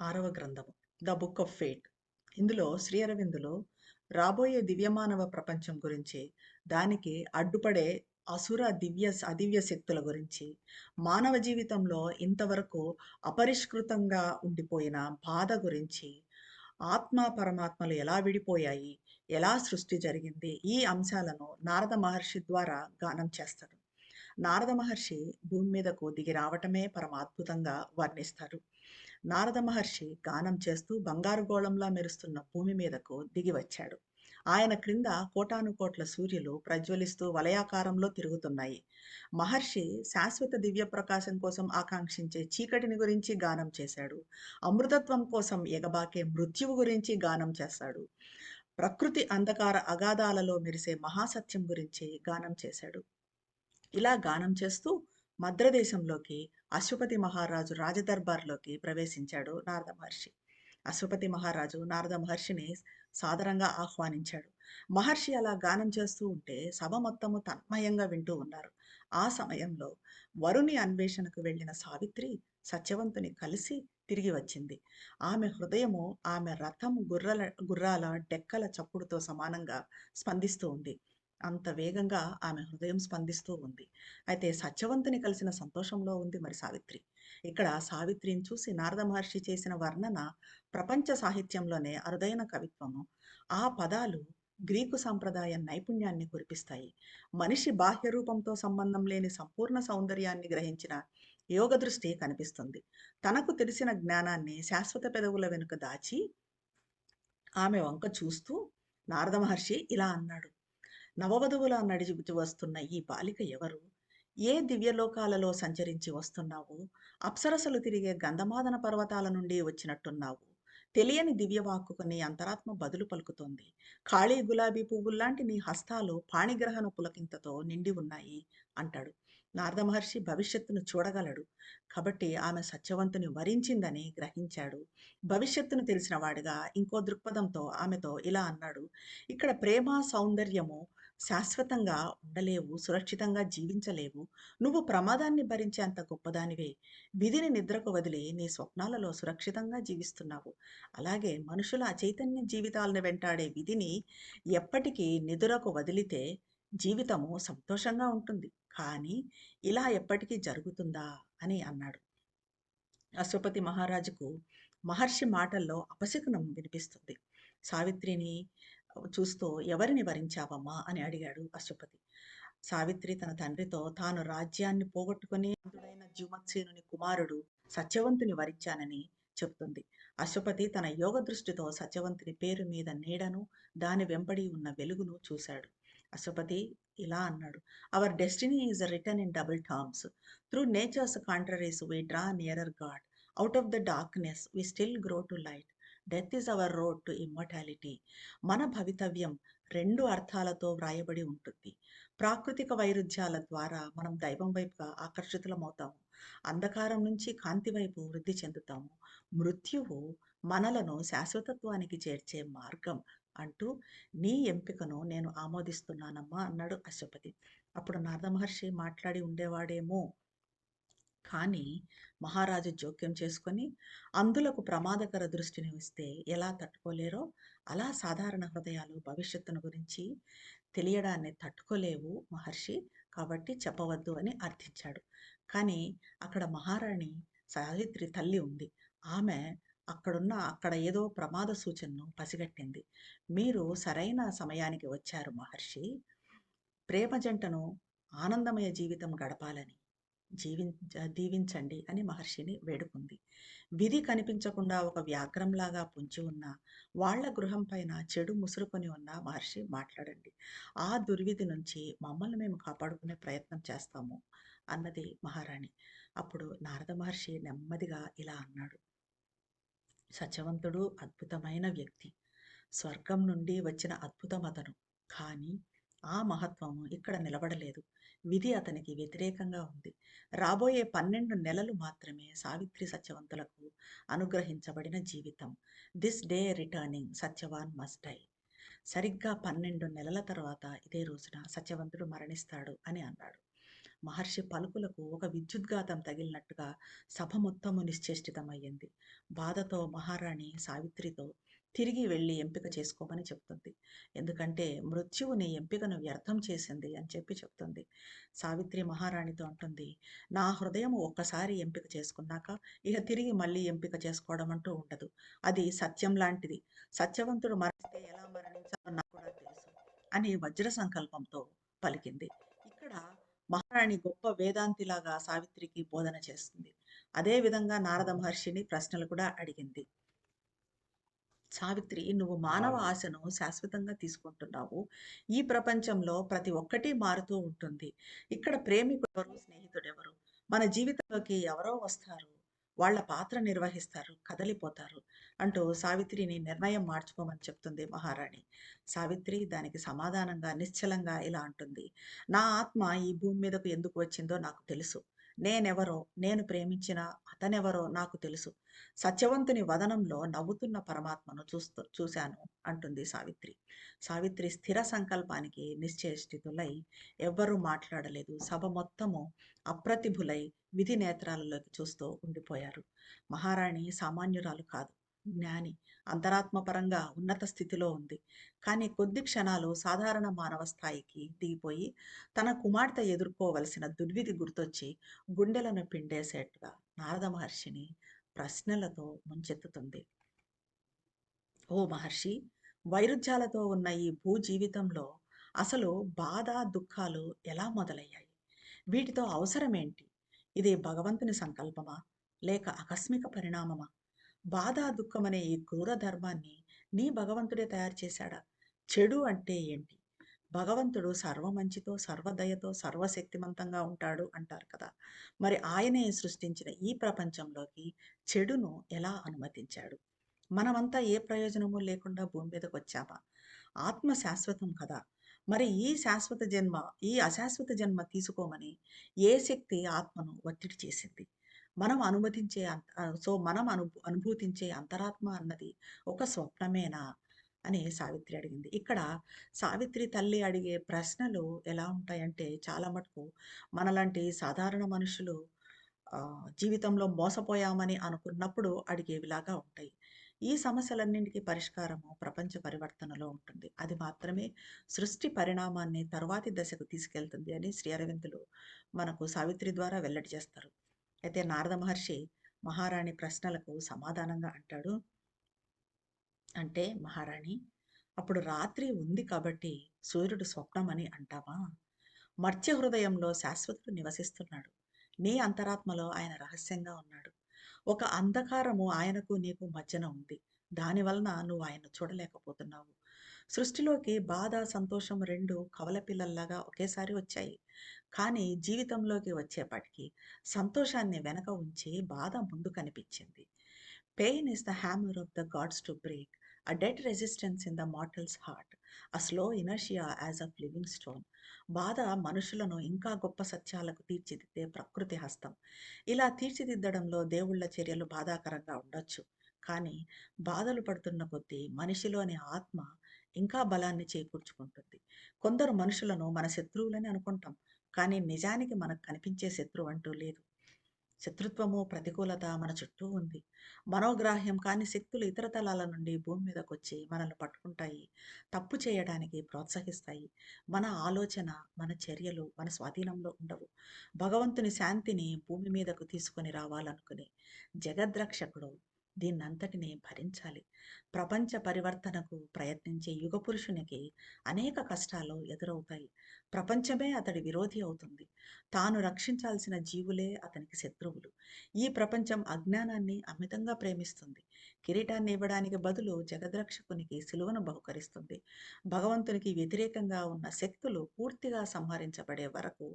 ఆరవ గ్రంథము the book of fate. ఇందులో శ్రీ అరవిందులు రాబోయే దివ్యమానవ ప్రపంచం గురించి దానికి అడ్డుపడే అసుర దివ్య అదివ్య శక్తుల గురించి మానవ జీవితంలో ఇంతవరకు అపరిష్కృతంగా ఉండిపోయిన బాధ గురించి ఆత్మ పరమాత్మలు ఎలా విడిపోయాయి ఎలా సృష్టి జరిగింది ఈ అంశాలను నారద మహర్షి ద్వారా గానం చేస్తారు. నారద మహర్షి భూమి మీదకు దిగి రావటమే పరమాద్భుతంగా వర్ణిస్తారు. నారద మహర్షి గానం చేస్తూ బంగారు గోళంలా మెరుస్తున్న భూమి మీదకు దిగి వచ్చాడు. ఆయన క్రింద కోటానుకోట్ల సూర్యులు ప్రజ్వలిస్తూ వలయాకారంలో తిరుగుతున్నాయి. మహర్షి శాశ్వత దివ్య ప్రకాశం కోసం ఆకాంక్షించే చీకటిని గురించి గానం చేశాడు. అమృతత్వం కోసం ఎగబాకే మృత్యువు గురించి గానం చేస్తాడు. ప్రకృతి అంధకార అగాధాలలో మెరిసే మహాసత్యం గురించి గానం చేశాడు. ఇలా గానం చేస్తూ మద్రదేశంలోకి అశ్వపతి మహారాజు రాజదర్బార్లోకి ప్రవేశించాడు నారద మహర్షి. అశ్వపతి మహారాజు నారద మహర్షిని సాదరంగా ఆహ్వానించాడు. మహర్షి అలా గానం చేస్తూ ఉంటే సభ మొత్తము తన్మయంగా వింటూ ఉన్నారు. ఆ సమయంలో వరుని అన్వేషణకు వెళ్ళిన సావిత్రి సత్యవంతుని కలిసి తిరిగి వచ్చింది. ఆమె హృదయము ఆమె రథం గుర్రల గుర్రాల డెక్కల చప్పుడుతో సమానంగా స్పందిస్తూ ఉంది. అంత వేగంగా ఆమె హృదయం స్పందిస్తూ ఉంది. అయితే సత్యవంతుని కలిసిన సంతోషంలో ఉంది మరి సావిత్రి. ఇక్కడ సావిత్రిని చూసి నారద మహర్షి చేసిన వర్ణన ప్రపంచ సాహిత్యంలోనే అరుదైన కవిత్వము. ఆ పదాలు గ్రీకు సాంప్రదాయ నైపుణ్యాన్ని కురిపిస్తాయి. మనిషి బాహ్య రూపంతో సంబంధం లేని సంపూర్ణ సౌందర్యాన్ని గ్రహించిన యోగ దృష్టి కనిపిస్తుంది. తనకు తెలిసిన జ్ఞానాన్ని శాశ్వత పెదవుల వెనుక దాచి ఆమె వంక చూస్తూ నారద మహర్షి ఇలా అన్నాడు. నవవధువులా నడిచి వస్తున్న ఈ బాలిక ఎవరు? ఏ దివ్యలోకాలలో సంచరించి వస్తున్నావు? అప్సరసలు తిరిగే గంధమాదన పర్వతాల నుండి వచ్చినట్టున్నావు. తెలియని దివ్యవాక్కుకు నీ అంతరాత్మ బదులు పలుకుతోంది. ఖాళీ గులాబీ పువ్వుల్లాంటి నీ హస్తాలు పాణిగ్రహణ పులకింతతో నిండి ఉన్నాయి అంటాడు. నారద మహర్షి భవిష్యత్తును చూడగలడు. కాబట్టి ఆమె సత్యవంతుని వరించిందని గ్రహించాడు. భవిష్యత్తును తెలిసిన వాడిగా ఇంకో దృక్పథంతో ఆమెతో ఇలా అన్నాడు. ఇక్కడ ప్రేమ సౌందర్యము శాశ్వతంగా ఉండలేవు సురక్షితంగా జీవించలేవు. నువ్వు ప్రమాదాన్ని భరించే అంత గొప్పదానివే. విధిని నిద్రకు వదిలి నీ స్వప్నాలలో సురక్షితంగా జీవిస్తున్నావు. అలాగే మనుషుల అచైతన్య జీవితాలను వెంటాడే విధిని ఎప్పటికీ నిదురకు వదిలితే జీవితము సంతోషంగా ఉంటుంది. కానీ ఇలా ఎప్పటికీ జరుగుతుందా అని అన్నాడు. అశ్వపతి మహారాజుకు మహర్షి మాటల్లో అపశకునం వినిపిస్తుంది. సావిత్రిని చూస్తూ ఎవరిని వరించావమ్మా అని అడిగాడు అశ్వపతి. సావిత్రి తన తండ్రితో తాను రాజ్యాన్ని పోగొట్టుకుని అందుడైన జుమత్సేనుని కుమారుడు సత్యవంతుని వరించానని చెప్తుంది అశ్వపతి తన యోగ దృష్టితో సత్యవంతుని పేరు మీద నీడను దాని వెంబడి ఉన్న వెలుగును చూశాడు. అశ్వపతి ఇలా అన్నాడు our destiny is return in double terms through nature's contraries we draw nearer God out of the darkness we still grow to light death is our road to immortality మన భవితవ్యం రెండు అర్థాలతో వ్రాయబడి ఉంటుంది. ప్రాకృతిక వైరుధ్యాల ద్వారా మనం దైవం వైపుగా ఆకర్షితులమవుతాము. అంధకారం నుంచి కాంతి వైపు వృద్ధి చెందుతాము. మృత్యువు మనలను శాశ్వతత్వానికి చేర్చే మార్గం అంటూ నీ ఎంపికను నేను ఆమోదిస్తున్నానమ్మా అన్నాడు అశ్వపతి. అప్పుడు నారద మహర్షి మాట్లాడి ఉండేవాడేమో? కానీ మహారాజు జోక్యం చేసుకొని అందులకు ప్రమాదకర దృష్టిని ఇస్తే ఎలా తట్టుకోలేరో అలా సాధారణ హృదయాలు భవిష్యత్తును గురించి తెలియడాన్ని తట్టుకోలేవు మహర్షి కాబట్టి చెప్పవద్దు అని అర్థించాడు. కానీ అక్కడ మహారాణి సావిత్రి తల్లి ఉంది. ఆమె అక్కడున్న అక్కడ ఏదో ప్రమాద సూచనను పసిగట్టింది. మీరు సరైన సమయానికి వచ్చారు మహర్షి. ప్రేమ జంటను ఆనందమయ జీవితం గడపాలని. జీవించ దీవించండి అని మహర్షిని వేడుకుంది. విధి కనిపించకుండా ఒక వ్యాఘ్రంలాగా పుంచి ఉన్న వాళ్ళ గృహం పైన చెడు ముసురుకొని ఉన్న మహర్షి మాట్లాడండి. ఆ దుర్విధి నుంచి మమ్మల్ని మేము కాపాడుకునే ప్రయత్నం చేస్తాము అన్నది మహారాణి. అప్పుడు నారద మహర్షి నెమ్మదిగా ఇలా అన్నాడు. సత్యవంతుడు అద్భుతమైన వ్యక్తి. స్వర్గం నుండి వచ్చిన అద్భుతం అతను కానీ ఆ మహత్వము ఇక్కడ నిలబడలేదు. విధి అతనికి వ్యతిరేకంగా ఉంది. రాబోయే పన్నెండు నెలలు మాత్రమే సావిత్రి సత్యవంతులకు అనుగ్రహించబడిన జీవితం. This day returning Satyavan must die. సరిగ్గా పన్నెండు నెలల తర్వాత ఇదే రోజున సత్యవంతుడు మరణిస్తాడు అని అన్నాడు. మహర్షి పలుకులకు ఒక విద్యుద్ఘాతం తగిలినట్టుగా సభ మొత్తము నిశ్చేష్టితమయ్యింది. బాధతో మహారాణి సావిత్రితో తిరిగి వెళ్ళి ఎంపిక చేసుకోమని చెప్తుంది. ఎందుకంటే మృత్యువు నీ ఎంపికను వ్యర్థం చేసింది అని చెప్పి చెప్తుంది. సావిత్రి మహారాణితో అంటుంది, నా హృదయం ఒక్కసారి ఎంపిక చేసుకున్నాక ఇక తిరిగి మళ్ళీ ఎంపిక చేసుకోవడం అంటూ ఉండదు. అది సత్యం లాంటిది. సత్యవంతుడు మరణిస్తే ఎలా మరణించాలో నాకు కూడా తెలుసు అని వజ్ర సంకల్పంతో పలికింది. ఇక్కడ మహారాణి గొప్ప వేదాంతిలాగా సావిత్రికి బోధన చేస్తుంది. అదే విధంగా నారద మహర్షిని ప్రశ్నలు కూడా అడిగింది. సావిత్రి నువ్వు మానవ ఆశను శాశ్వతంగా తీసుకుంటున్నావు. ఈ ప్రపంచంలో ప్రతి ఒక్కటి మారుతూ ఉంటుంది. ఇక్కడ ప్రేమికుడెవరు? స్నేహితుడెవరు? మన జీవితంలోకి ఎవరో వస్తారు. వాళ్ళ పాత్ర నిర్వహిస్తారు. కదలిపోతారు. అంటూ సావిత్రిని నిర్ణయం మార్చుకోమని చెప్తుంది మహారాణి. సావిత్రి దానికి సమాధానంగా నిశ్చలంగా ఇలా అంటుంది. నా ఆత్మ ఈ భూమి మీదకు ఎందుకు వచ్చిందో నాకు తెలుసు. నేనెవరో, నేను ప్రేమించిన అతనెవరో నాకు తెలుసు. సత్యవంతుని వదనంలో నవ్వుతున్న పరమాత్మను చూస్తూ చూశాను అంటుంది సావిత్రి. సావిత్రి స్థిర సంకల్పానికి నిశ్చయస్థితులై ఎవ్వరూ మాట్లాడలేదు. సభ మొత్తము అప్రతిభులై విధి నేత్రాలలోకి చూస్తూ ఉండిపోయారు. మహారాణి సామాన్యురాలు కాదు. జ్ఞాని. అంతరాత్మపరంగా ఉన్నత స్థితిలో ఉంది. కానీ కొద్ది క్షణాలు సాధారణ మానవ స్థాయికి దిగిపోయి తన కుమార్తె ఎదుర్కోవలసిన దుర్విధి గుర్తొచ్చి గుండెలను పిండేసేట్టుగా నారద మహర్షిని ప్రశ్నలతో ముంచెత్తుతుంది. ఓ మహర్షి! వైరుధ్యాలతో ఉన్న ఈ భూ జీవితంలో అసలు బాధ, దుఃఖాలు ఎలా మొదలయ్యాయి? వీటితో అవసరమేంటి? ఇది భగవంతుని సంకల్పమా? లేక ఆకస్మిక పరిణామమా? బాధ, దుఃఖమనే ఈ క్రూర ధర్మాన్ని నీ భగవంతుడే తయారు చేశాడా? చెడు అంటే ఏంటి? భగవంతుడు సర్వమంచితో, సర్వదయతో, సర్వశక్తిమంతంగా ఉంటాడు అంటారు కదా! మరి ఆయనే సృష్టించిన ఈ ప్రపంచంలోకి చెడును ఎలా అనుమతించాడు? మనమంతా ఏ ప్రయోజనము లేకుండా భూమి మీదకొచ్చామా? ఆత్మ శాశ్వతం కదా! మరి ఈ శాశ్వత జన్మ, ఈ అశాశ్వత జన్మ తీసుకోమని ఏ శక్తి ఆత్మను ఒత్తిడి చేసింది? మనం అనుమతించే సో, మనం అను అనుభూతించే అంతరాత్మ అన్నది ఒక స్వప్నమేనా? అని సావిత్రి అడిగింది. ఇక్కడ సావిత్రి తల్లి అడిగే ప్రశ్నలు ఎలా ఉంటాయంటే చాలా మటుకు మనలాంటి సాధారణ మనుషులు జీవితంలో మోసపోయామని అనుకున్నప్పుడు అడిగేవిలాగా ఉంటాయి. ఈ సమస్యలన్నింటికి పరిష్కారము ప్రపంచ పరివర్తనలో ఉంటుంది. అది మాత్రమే సృష్టి పరిణామాన్ని తరువాతి దశకు తీసుకెళ్తుంది అని శ్రీ అరవిందులు మనకు సావిత్రి ద్వారా వెల్లడి చేస్తారు. అయితే నారద మహర్షి మహారాణి ప్రశ్నలకు సమాధానంగా అంటాడు. అంటే మహారాణి అప్పుడు రాత్రి ఉంది కాబట్టి సూర్యుడు స్వప్నమని అంటావా? మర్త్య హృదయంలో శాశ్వతుడు నివసిస్తున్నాడు. నీ అంతరాత్మలో ఆయన రహస్యంగా ఉన్నాడు. ఒక అంధకారము ఆయనకు నీకు మధ్యన ఉంది. దాని వలన నువ్వు ఆయన చూడలేకపోతున్నావు. సృష్టిలోకి బాధ, సంతోషం రెండు కవల పిల్లల్లాగా ఒకేసారి వచ్చాయి. కానీ జీవితంలోకి వచ్చేపాటికి సంతోషాన్ని వెనక ఉంచి బాధ ముందు కనిపించింది. Pain is the hammer of the gods to break. A dead resistance in the mortal's heart. A slow inertia as of living stone. బాధ మనుషులను ఇంకా గొప్ప సత్యాలకు తీర్చిదిద్దే ప్రకృతి హస్తం. ఇలా తీర్చిదిద్దడంలో దేవుళ్ళ చర్యలు బాధాకరంగా ఉండొచ్చు. కానీ బాధలు పడుతున్న కొద్దీ మనిషిలోని ఆత్మ ఇంకా బలాన్ని చేకూర్చుకుంటుంది. కొందరు మనుషులను మన శత్రువులని అనుకుంటాం. కానీ నిజానికి మనకు కనిపించే శత్రువు అంటూ లేదు. శత్రుత్వము, ప్రతికూలత మన చుట్టూ ఉంది. మనోగ్రాహ్యం కాని శక్తులు ఇతర తలాల నుండి భూమి మీదకొచ్చి మనల్ని పట్టుకుంటాయి. తప్పు చేయడానికి ప్రోత్సహిస్తాయి. మన ఆలోచన, మన చర్యలు మన స్వాధీనంలో ఉండవు. భగవంతుని శాంతిని భూమి మీదకు తీసుకొని రావాలనుకునే జగద్రక్షకుడు దీన్నంతటిని భరించాలి. ప్రపంచ పరివర్తనకు ప్రయత్నించే యుగపురుషునికి అనేక కష్టాలు ఎదురవుతాయి. ప్రపంచమే అతడి విరోధి అవుతుంది. తాను రక్షించాల్సిన జీవులే అతనికి శత్రువులు. ఈ ప్రపంచం అజ్ఞానాన్ని అమితంగా ప్రేమిస్తుంది. కిరీటాన్ని ఇవ్వడానికి బదులు జగద్రక్షకునికి సిలువను బహుకరిస్తుంది. భగవంతునికి వ్యతిరేకంగా ఉన్న శక్తులు పూర్తిగా సంహరించబడే వరకు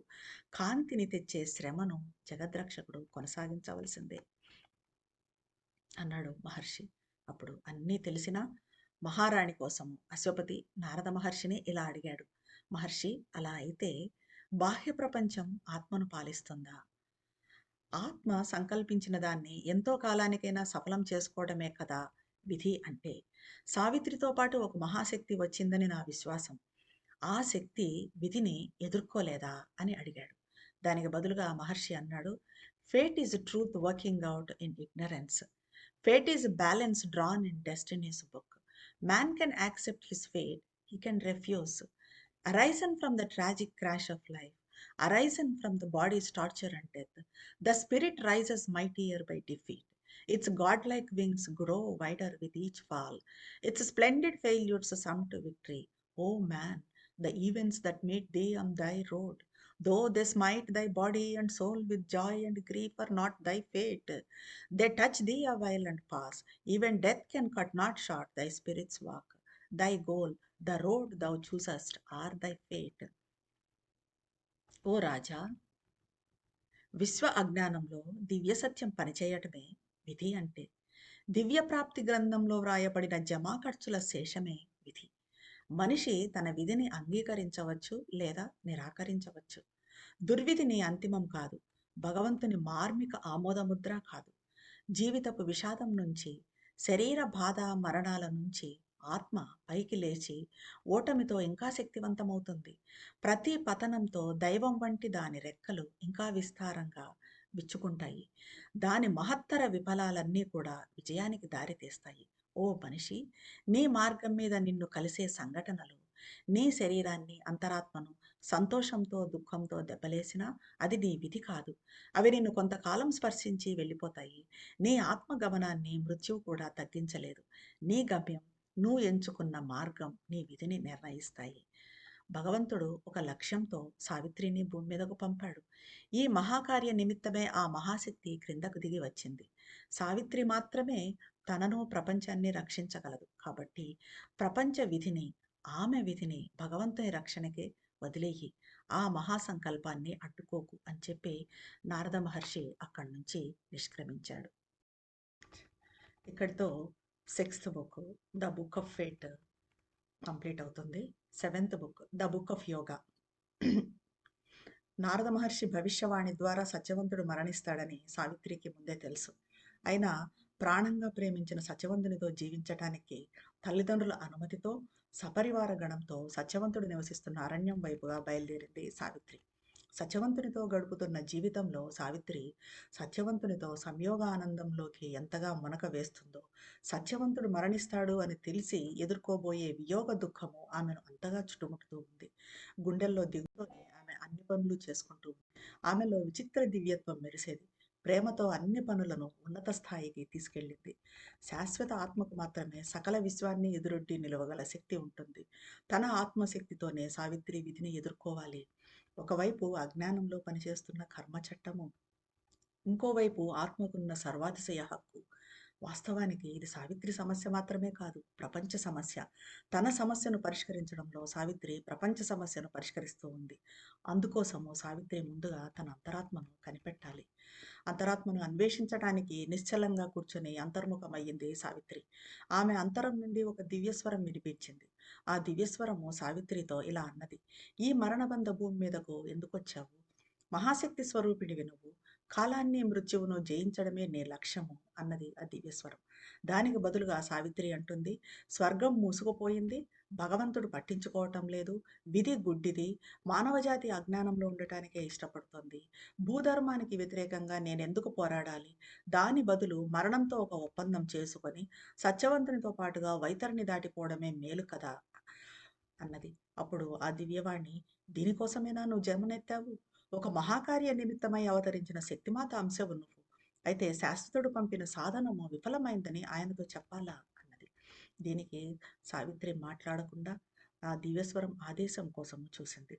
కాంతిని తెచ్చే శ్రమను జగద్రక్షకుడు కొనసాగించవలసిందే. అన్నాడు మహర్షి. అప్పుడు అన్నీ తెలిసినా మహారాణి కోసం అశ్వపతి నారద మహర్షిని ఇలా అడిగాడు. మహర్షి అలా అయితే బాహ్య ప్రపంచం ఆత్మను పాలిస్తుందా? ఆత్మ సంకల్పించిన దాన్ని ఎంతో కాలానికైనా సఫలం చేసుకోవడమే కదా విధి అంటే. సావిత్రితో పాటు ఒక మహాశక్తి వచ్చిందని నా విశ్వాసం. ఆ శక్తి విధిని ఎదుర్కోలేదా? అని అడిగాడు. దానికి బదులుగా మహర్షి అన్నాడు fate is truth working out in ignorance Fate is a balance drawn in destiny's book. Man can accept his fate, he can refuse. Arisen from the tragic crash of life, arisen from the body's torture and death, the spirit rises mightier by defeat. Its godlike wings grow wider with each fall. Its splendid failures sum to victory. O man, the events that made thee on thy road though they smite thy body and soul with joy and grief are not thy fate they touch thee a while and pass even death can cut not short thy spirit's walk thy goal the road thou choosest are thy fate O Raja విశ్వ అజ్ఞానంలో దివ్య సత్యం పనిచేయటమే విధి అంటే. దివ్య ప్రాప్తి గ్రంథంలో వ్రాయబడిన జమా ఖర్చుల శేషమే విధి. మనిషి తన విధిని అంగీకరించవచ్చు లేదా నిరాకరించవచ్చు. దుర్విధిని అంతిమం కాదు భగవంతుని మార్మిక ఆమోదముద్ర కాదు. జీవితపు విషాదం నుంచి శరీర బాధ మరణాల నుంచి ఆత్మ పైకి లేచి ఓటమితో ఇంకా శక్తివంతమవుతుంది. ప్రతి పతనంతో దైవం వంటి దాని రెక్కలు ఇంకా విస్తారంగా విచ్చుకుంటాయి. దాని మహత్తర విఫలాలన్నీ కూడా విజయానికి దారితీస్తాయి. ఓ మనిషి నీ మార్గం మీద నిన్ను కలిసే సంఘటనలు నీ శరీరాన్ని అంతరాత్మను సంతోషంతో దుఃఖంతో దెబ్బలేసినా అది నీ విధి కాదు. అవి నిన్ను కొంతకాలం స్పర్శించి వెళ్ళిపోతాయి. నీ ఆత్మగమనాన్ని మృత్యువు కూడా తగ్గించలేదు. నీ గమ్యం నువ్వు ఎంచుకున్న మార్గం నీ విధిని నిర్ణయిస్తాయి. భగవంతుడు ఒక లక్ష్యంతో సావిత్రిని భూమి మీదకు పంపాడు. ఈ మహాకార్య నిమిత్తమే ఆ మహాశక్తి క్రిందకు దిగి వచ్చింది. సావిత్రి మాత్రమే తనను ప్రపంచాన్ని రక్షించగలదు. కాబట్టి ప్రపంచ విధిని ఆమె విధిని భగవంతుని రక్షణకే వదిలేయి. ఆ మహాసంకల్పాన్ని అడ్డుకోకు అని చెప్పి నారద మహర్షి అక్కడి నుంచి నిష్క్రమించాడు. ఇక్కడితో sixth book the book of fate complete అవుతుంది. Seventh book the book of yoga Narada Maharshi భవిష్యవాణి ద్వారా సత్యవంతుడు మరణిస్తాడని సావిత్రికి ముందే తెలుసు. అయినా ప్రాణంగా ప్రేమించిన సత్యవంతునితో జీవించటానికి తల్లిదండ్రుల అనుమతితో సపరివార గణంతో సత్యవంతుడు నివసిస్తున్న అరణ్యం వైపుగా బయలుదేరింది సావిత్రి. సత్యవంతునితో గడుపుతున్న జీవితంలో సావిత్రి సత్యవంతునితో సంయోగ ఆనందంలోకి ఎంతగా మునక వేస్తుందో సత్యవంతుడు మరణిస్తాడు అని తెలిసి ఎదుర్కోబోయే వియోగ దుఃఖము ఆమెను అంతగా చుట్టుముట్టుతూ ఉంది. గుండెల్లో దిగుతూనే ఆమె అన్ని పనులు చేసుకుంటూ ఆమెలో విచిత్ర దివ్యత్వం మెరిసేది. ప్రేమతో అన్ని పనులను ఉన్నత స్థాయికి తీసుకెళ్ళింది. శాశ్వత ఆత్మకు మాత్రమే సకల విశ్వాన్ని ఎదురొడ్డి నిలవగల శక్తి ఉంటుంది. తన ఆత్మశక్తితోనే సావిత్రి విధిని ఎదుర్కోవాలి. ఒకవైపు అజ్ఞానంలో పనిచేస్తున్న కర్మ చట్టము ఇంకోవైపు ఆత్మకున్న సర్వాతిశయ హక్కు. వాస్తవానికి ఇది సావిత్రి సమస్య మాత్రమే కాదు ప్రపంచ సమస్య. తన సమస్యను పరిష్కరించడంలో సావిత్రి ప్రపంచ సమస్యను పరిష్కరిస్తూ ఉంది. అందుకోసము సావిత్రి ముందుగా తన అంతరాత్మను కనిపెట్టాలి. అంతరాత్మను అన్వేషించడానికి నిశ్చలంగా కూర్చొని అంతర్ముఖమయ్యింది సావిత్రి. ఆమె అంతరం నుండి ఒక దివ్యస్వరం వినిపించింది. ఆ దివ్యస్వరము సావిత్రితో ఇలా అన్నది ఈ మరణబంధ భూమి మీదకు ఎందుకొచ్చావు? మహాశక్తి స్వరూపిడివి నువ్వు. కాలాన్ని మృత్యువును జయించడమే నీ లక్ష్యము అన్నది ఆ దివ్యస్వరం. దానికి బదులుగా సావిత్రి అంటుంది స్వర్గం మూసుకుపోయింది భగవంతుడు పట్టించుకోవటం లేదు విధి గుడ్డిది మానవజాతి అజ్ఞానంలో ఉండటానికే ఇష్టపడుతోంది. భూధర్మానికి వ్యతిరేకంగా నేనెందుకు పోరాడాలి? దాని బదులు మరణంతో ఒక ఒప్పందం చేసుకొని సత్యవంతునితో పాటుగా వైతరిని దాటిపోవడమే మేలు కదా అన్నది. అప్పుడు ఆ దివ్యవాణి దీనికోసమేనా నువ్వు జన్మనెత్తావు? ఒక మహాకార్య నిమిత్తమై అవతరించిన శక్తిమాత అంశవు నువ్వు. అయితే శాశ్వతుడు పంపిన సాధనము విఫలమైందని ఆయనతో చెప్పాలా అన్నది. దీనికి సావిత్రి మాట్లాడకుండా ఆ దివ్యస్వరం ఆదేశం కోసం చూసింది.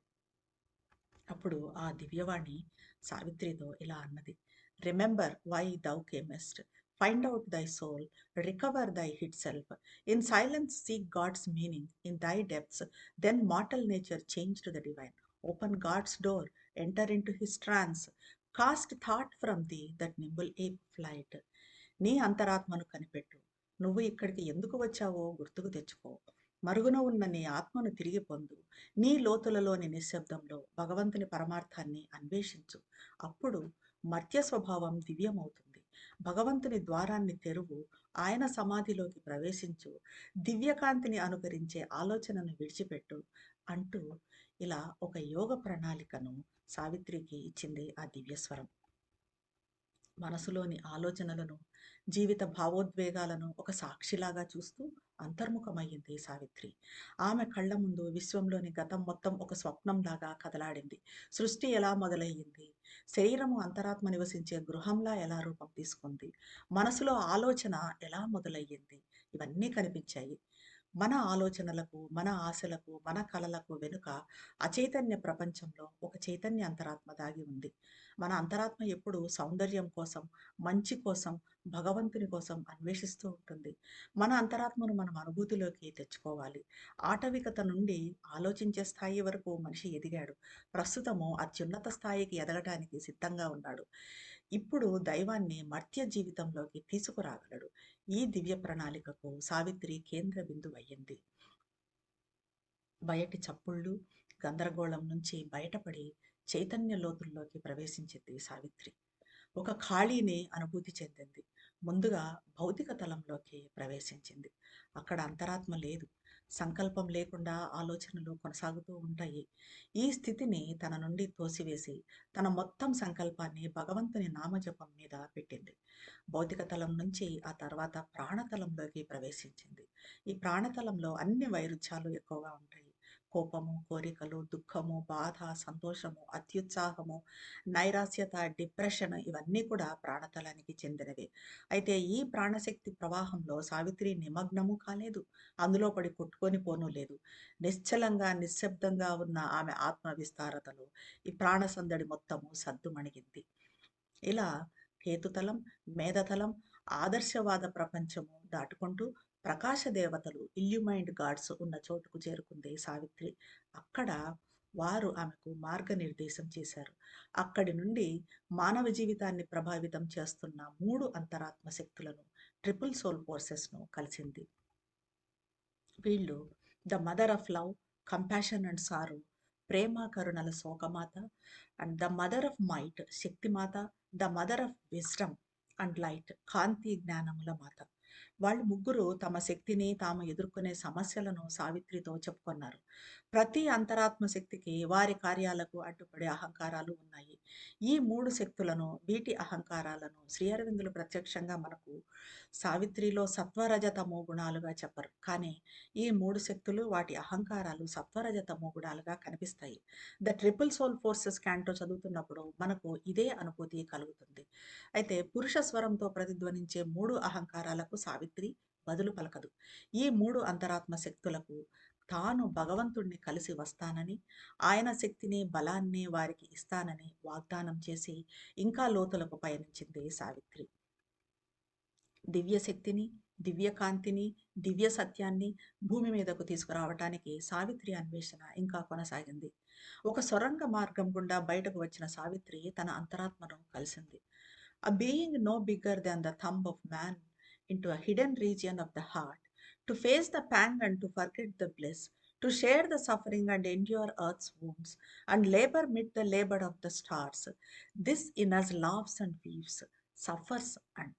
అప్పుడు ఆ దివ్యవాణి సావిత్రితో ఇలా అన్నది. Remember why thou camest find out thy soul recover thy hid self in silence seek God's meaning in thy depths then mortal nature change to the divine open God's door enter into his trance cast thought from thee that nimble a flight నీ అంతరాత్మను కనిపెట్టు. నువ్వు ఇక్కడికి ఎందుకు వచ్చావో గుర్తుకు తెచ్చుకో. మరుగున ఉన్న నీ ఆత్మను తిరిగి పొందు. నీ లోతులలోని నిశ్శబ్దంలో భగవంతుని పరమార్థాన్ని అన్వేషించు. అప్పుడు మర్త్య స్వభావం దివ్యమవుతుంది. భగవంతుని ద్వారాన్ని తెరువు. ఆయన సమాధిలోకి ప్రవేశించు దివ్యకాంతిని అనుకరించే ఆలోచనను విడిచిపెట్టు అంటూ ఇలా ఒక యోగ ప్రణాళికను సావిత్రికి ఇచ్చింది ఆ దివ్యస్వరం. మనసులోని ఆలోచనలను జీవిత భావోద్వేగాలను ఒక సాక్షిలాగా చూస్తూ అంతర్ముఖమయ్యింది సావిత్రి. ఆమె కళ్ళ ముందు విశ్వంలోని గతం మొత్తం ఒక స్వప్నంలాగా కదలాడింది. సృష్టి ఎలా మొదలయ్యింది? శరీరము అంతరాత్మ నివసించే గృహంలా ఎలా రూపం తీసుకుంది? మనసులో ఆలోచన ఎలా మొదలయ్యింది? ఇవన్నీ కనిపించాయి. మన ఆలోచనలకు మన ఆశలకు మన కళలకు వెనుక అచైతన్య ప్రపంచంలో ఒక చైతన్య అంతరాత్మ దాగి ఉంది. మన అంతరాత్మ ఎప్పుడు సౌందర్యం కోసం మంచి కోసం భగవంతుని కోసం అన్వేషిస్తూ ఉంటుంది. మన అంతరాత్మను మనం అనుభూతిలోకి తెచ్చుకోవాలి. ఆటవికత నుండి ఆలోచించే స్థాయి వరకు మనిషి ఎదిగాడు. ప్రస్తుతము అత్యున్నత స్థాయికి ఎదగటానికి సిద్ధంగా ఉన్నాడు. ఇప్పుడు దైవాన్ని మర్త్య జీవితంలోకి తీసుకురాగలడు. ఈ దివ్య ప్రణాళికకు సావిత్రి కేంద్ర బిందువు అయ్యింది. బయటి చప్పుళ్ళు గందరగోళం నుంచి బయటపడి చైతన్య లోతుల్లోకి ప్రవేశించింది సావిత్రి. ఒక ఖాళీని అనుభూతి చెందింది. ముందుగా భౌతిక తలంలోకి ప్రవేశించింది. అక్కడ అంతరాత్మ లేదు. సంకల్పం లేకుండా ఆలోచనలు కొనసాగుతూ ఉంటాయి. ఈ స్థితిని తన నుండి తోసివేసి తన మొత్తం సంకల్పాన్ని భగవంతుని నామజపం మీద పెట్టింది. భౌతిక తలం నుంచి ఆ తర్వాత ప్రాణతలంలోకి ప్రవేశించింది. ఈ ప్రాణతలంలో అన్ని వైరుధ్యాలు ఎక్కువగా ఉంటాయి. కోపము కోరికలు దుఃఖము బాధ సంతోషము అత్యుత్సాహము నైరాస్యత డిప్రెషన్ ఇవన్నీ కూడా ప్రాణతలానికి చెందినవే. అయితే ఈ ప్రాణశక్తి ప్రవాహంలో సావిత్రి నిమగ్నము కాలేదు. అందులో పడి కొట్టుకొని పోను లేదు. నిశ్చలంగా నిశ్శబ్దంగా ఉన్న ఆమె ఆత్మ విస్తారతలో ఈ ప్రాణ సందడి మొత్తము సద్దుమణిగింది. ఇలా కేతుతలం మేధతలం ఆదర్శవాద ప్రపంచము దాటుకుంటూ ప్రకాశ దేవతలు ఇల్యూమైండ్ గాడ్స్ ఉన్న చోటుకు చేరుకుంది సావిత్రి. అక్కడ వారు ఆమెకు మార్గనిర్దేశం చేశారు. అక్కడి నుండి మానవ జీవితాన్ని ప్రభావితం చేస్తున్న మూడు అంతరాత్మ శక్తులను ట్రిపుల్ సోల్ ఫోర్సెస్ను కలిసింది. వీళ్ళు the mother of love compassion and sir ప్రేమ కరుణల శోకమాత and the mother of might Shaktimata the mother of wisdom and light కాంతి జ్ఞానముల మాత. వాళ్ళు ముగ్గురు తమ శక్తిని తాము ఎదుర్కొనే సమస్యలను సావిత్రితో చెప్పుకున్నారు. ప్రతి అంతరాత్మ శక్తికి వారి కార్యాలకు అడ్డుపడే అహంకారాలు ఉన్నాయి. ఈ మూడు శక్తులను వీటి అహంకారాలను శ్రీ అరవిందులు ప్రత్యక్షంగా మనకు సావిత్రిలో సత్వరజతమో గుణాలుగా చెప్పరు. కానీ ఈ మూడు శక్తులు వాటి అహంకారాలు సత్వరజతమో గుణాలుగా కనిపిస్తాయి. The triple soul forces canto చదువుతున్నప్పుడు మనకు ఇదే అనుభూతి కలుగుతుంది. అయితే పురుష స్వరంతో ప్రతిధ్వనించే మూడు అహంకారాలకు సావిత్రి బదులు పలకదు. ఈ మూడు అంతరాత్మ శక్తులకు తాను భగవంతుణ్ణి కలిసి వస్తానని ఆయన శక్తిని బలాన్ని వారికి ఇస్తానని వాగ్దానం చేసి ఇంకా లోతులకు పయనించింది సావిత్రి. దివ్య శక్తిని దివ్య దివ్య సత్యాన్ని భూమి మీదకు తీసుకురావటానికి సావిత్రి అన్వేషణ ఇంకా కొనసాగింది. ఒక సొరంగ మార్గం గుండా బయటకు వచ్చిన సావిత్రి తన అంతరాత్మను కలిసింది. A being no bigger than the thumb of man into a hidden region of the heart, to face the pang and to forget the bliss, to share the suffering and endure earth's wounds, and labor mid the labor of the stars. This in us laughs and weeps, suffers and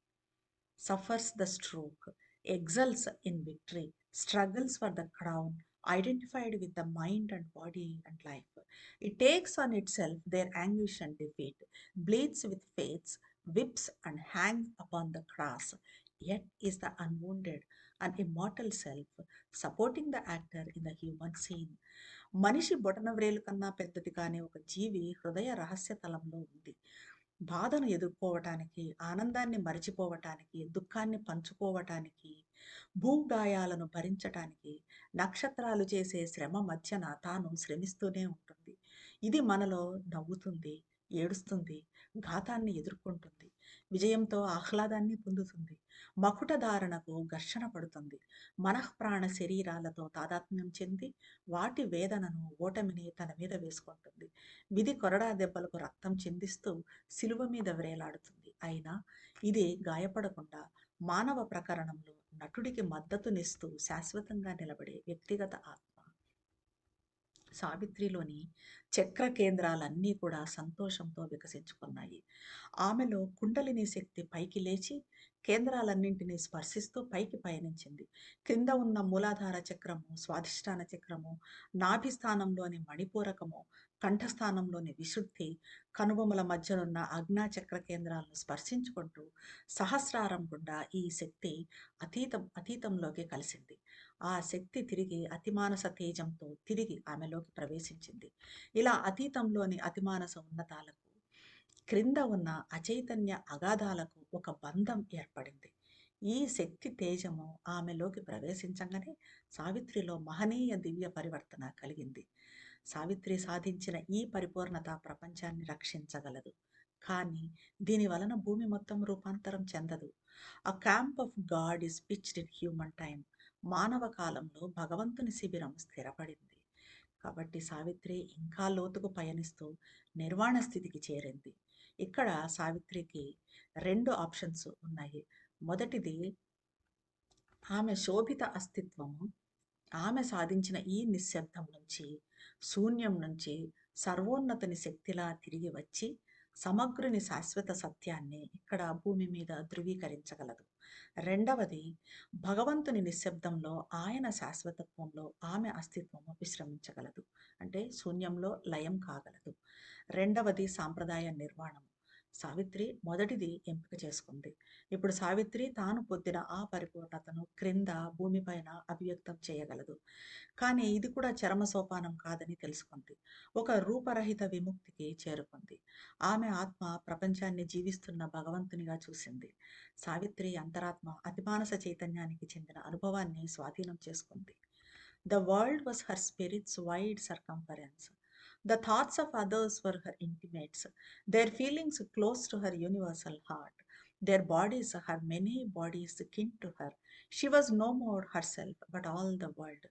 suffers the stroke, exults in victory, struggles for the crown, identified with the mind and body and life. It takes on itself their anguish and defeat, bleeds with faiths, whips and hangs upon the cross, yet is the unwounded and immortal self supporting the actor in the human scene. మనిషి బొటన వ్రేలు కన్నా పెద్దది కాని ఒక జీవి హృదయ రహస్య తలంలో ఉంది. బాధను ఎదుర్కోవటానికి ఆనందాన్ని మరిచిపోవటానికి దుఃఖాన్ని పంచుకోవటానికి భూగాయాలను భరించటానికి నక్షత్రాలు చేసే శ్రమ మధ్యన తాను శ్రమిస్తూనే ఉంటుంది. ఇది మనలో నవ్వుతుంది ఏడుస్తుంది ఘాతాన్ని ఎదుర్కొంటుంది. విజయంతో ఆహ్లాదాన్ని పొందుతుంది. మకుటధారణకు ఘర్షణ పడుతుంది. మనఃప్రాణ శరీరాలతో తాదాత్మ్యం చెంది వాటి వేదనను ఓటమిని తన మీద వేసుకుంటుంది. విధి కొరడా దెబ్బలకు రక్తం చెందిస్తూ సిలువ మీద వ్రేలాడుతుంది. అయినా ఇది గాయపడకుండా మానవ ప్రకరణంలో నటుడికి మద్దతునిస్తూ శాశ్వతంగా నిలబడే వ్యక్తిగత ఆత్మ. సావిత్రిలోని చక్ర కేంద్రాలన్నీ కూడా సంతోషంతో వికసించుకున్నాయి. ఆమెలో కుండలిని శక్తి పైకి లేచి కేంద్రాలన్నింటినీ స్పర్శిస్తూ పైకి పయనించింది. క్రింద ఉన్న మూలాధార చక్రము, స్వాధిష్టాన చక్రము, నాభిస్థానంలోని మణిపూరకము, కంఠస్థానంలోని విశుద్ధి, కనుబొమల మధ్యనున్న అజ్ఞాచక్ర కేంద్రాలను స్పర్శించుకుంటూ సహస్రారం గుండా ఈ శక్తి అతీతం అతీతంలోకి కలిసింది. ఆ శక్తి తిరిగి అతిమానస తేజంతో తిరిగి ఆమెలోకి ప్రవేశించింది. ఇలా అతీతంలోని అతిమానస ఉన్నతాలకు, క్రింద ఉన్న అచైతన్య అగాధాలకు ఒక బంధం ఏర్పడింది. ఈ శక్తి తేజము ఆమెలోకి ప్రవేశించగానే సావిత్రిలో మహనీయ దివ్య పరివర్తన కలిగింది. సావిత్రి సాధించిన ఈ పరిపూర్ణత ప్రపంచాన్ని రక్షించగలదు. కానీ దీని వలన భూమి మొత్తం రూపాంతరం చెందదు. A camp of God is pitched in human time. మానవ కాలంలో భగవంతుని శిబిరం స్థిరపడింది. కాబట్టి సావిత్రి ఇంకా లోతుకు పయనిస్తూ నిర్వాణ స్థితికి చేరింది. ఇక్కడ సావిత్రికి రెండు ఆప్షన్స్ ఉన్నాయి. మొదటిది ఆమె శోభిత అస్తిత్వము, ఆమె సాధించిన ఈ నిశ్శబ్దం నుంచి, శూన్యం నుంచి సర్వోన్నతుని శక్తిలా తిరిగి వచ్చి సమగ్రుని శాశ్వత సత్యాన్ని ఇక్కడ భూమి మీద ధృవీకరించగలదు. రెండవది భగవంతుని నిశ్శబ్దంలో ఆయన శాశ్వతత్వంలో ఆమె అస్తిత్వము విశ్రమించగలదు. అంటే శూన్యంలో లయం కాగలదు. రెండవది సాంప్రదాయ నిర్మాణం సావిత్రి మొదటిది ఎంపిక చేసుకుంది. ఇప్పుడు సావిత్రి తాను పొందిన ఆ పరిపూర్ణతను క్రింద భూమిపైన అభివ్యక్తం చేయగలదు. కానీ ఇది కూడా చరమ సోపానం కాదని తెలుసుకుంది. ఒక రూపరహిత విముక్తికి చేరుకుంది. ఆమె ఆత్మ ప్రపంచాన్ని జీవిస్తున్న భగవంతునిగా చూసింది. సావిత్రి అంతరాత్మ అతిమానస చైతన్యానికి చెందిన అనుభవాన్ని స్వాధీనం చేసుకుంది. The world was her spirit's wide circumference. The thoughts of others were her intimates, their feelings close to her universal heart, their bodies her many bodies kin to her. She was no more herself, but all the world.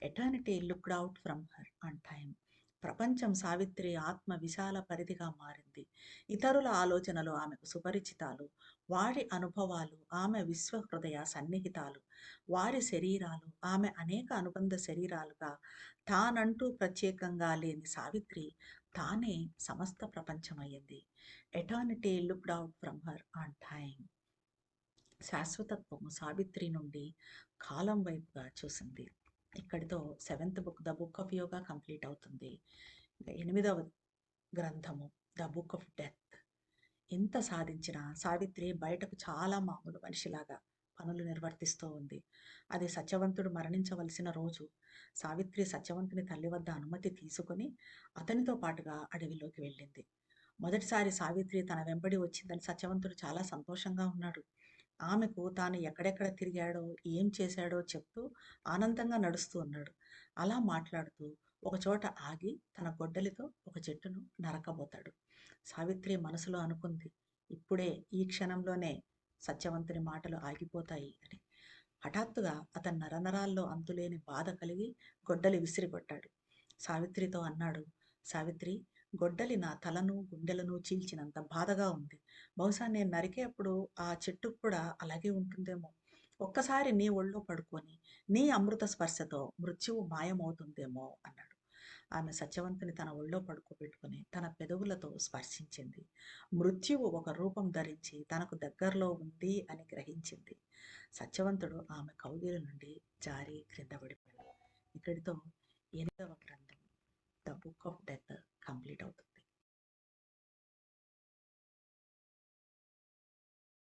Eternity looked out from her on time. ప్రపంచం సావిత్రి ఆత్మ విశాల పరిధిగా మారింది. ఇతరుల ఆలోచనలు ఆమెకు సుపరిచితాలు. వారి అనుభవాలు ఆమె విశ్వహృదయ సన్నిహితాలు. వారి శరీరాలు ఆమె అనేక అనుబంధ శరీరాలుగా తానంటూ ప్రత్యేకంగా లేని సావిత్రి తానే సమస్త ప్రపంచమయ్యింది. Eternity looked out from her on time. శాశ్వతత్వము Savitri నుండి కాలం వైపుగా చూసింది. ఇక్కడితో seventh book 'the book of yoga' complete అవుతుంది. ఎనిమిదవ గ్రంథము 'ద బుక్ ఆఫ్ డెత్'. ఎంత సాధించినా సావిత్రి బయటకు చాలా మామూలు మనిషిలాగా పనులు నిర్వర్తిస్తూ ఉంది. అది సత్యవంతుడు మరణించవలసిన రోజు. సావిత్రి సత్యవంతుని తల్లి వద్ద అనుమతి తీసుకొని అతనితో పాటుగా అడవిలోకి వెళ్ళింది. మొదటిసారి సావిత్రి తన వెంబడి వచ్చిందని సత్యవంతుడు చాలా సంతోషంగా ఉన్నాడు. ఆమెకు తాను ఎక్కడెక్కడ తిరిగాడో, ఏం చేశాడో చెప్తూ ఆనందంగా నడుస్తూ ఉన్నాడు. అలా మాట్లాడుతూ ఒకచోట ఆగి తన గొడ్డలితో ఒక చెట్టును నరకబోతాడు. సావిత్రి మనసులో అనుకుంది. ఇప్పుడే ఈ క్షణంలోనే సత్యవంతుని మాటలు ఆగిపోతాయి అని. హఠాత్తుగా అతని నరనరాల్లో అంతులేని బాధ కలిగి గొడ్డలి విసిరికొట్టాడు. సావిత్రితో అన్నాడు. సావిత్రి గొడ్డలి నా తలను, గుండెలను చీల్చినంత బాధగా ఉంది. బహుశా నేను నరికేప్పుడు ఆ చెట్టుకు కూడా అలాగే ఉంటుందేమో. ఒక్కసారి నీ ఒళ్ళో పడుకొని నీ అమృత స్పర్శతో మృత్యువు మాయమవుతుందేమో అన్నాడు. ఆమె సత్యవంతుని తన ఒళ్ళో పడుకోబెట్టుకుని తన పెదవులతో స్పర్శించింది. మృత్యువు ఒక రూపం ధరించి తనకు దగ్గరలో ఉంది అని గ్రహించింది. సత్యవంతుడు ఆమె కౌగిలి నుండి జారి క్రింద పడిపోయాడు. ఇక్కడితో ఎనిమిదవ గ్రంథం 'the book of death' complete అవుతుంది.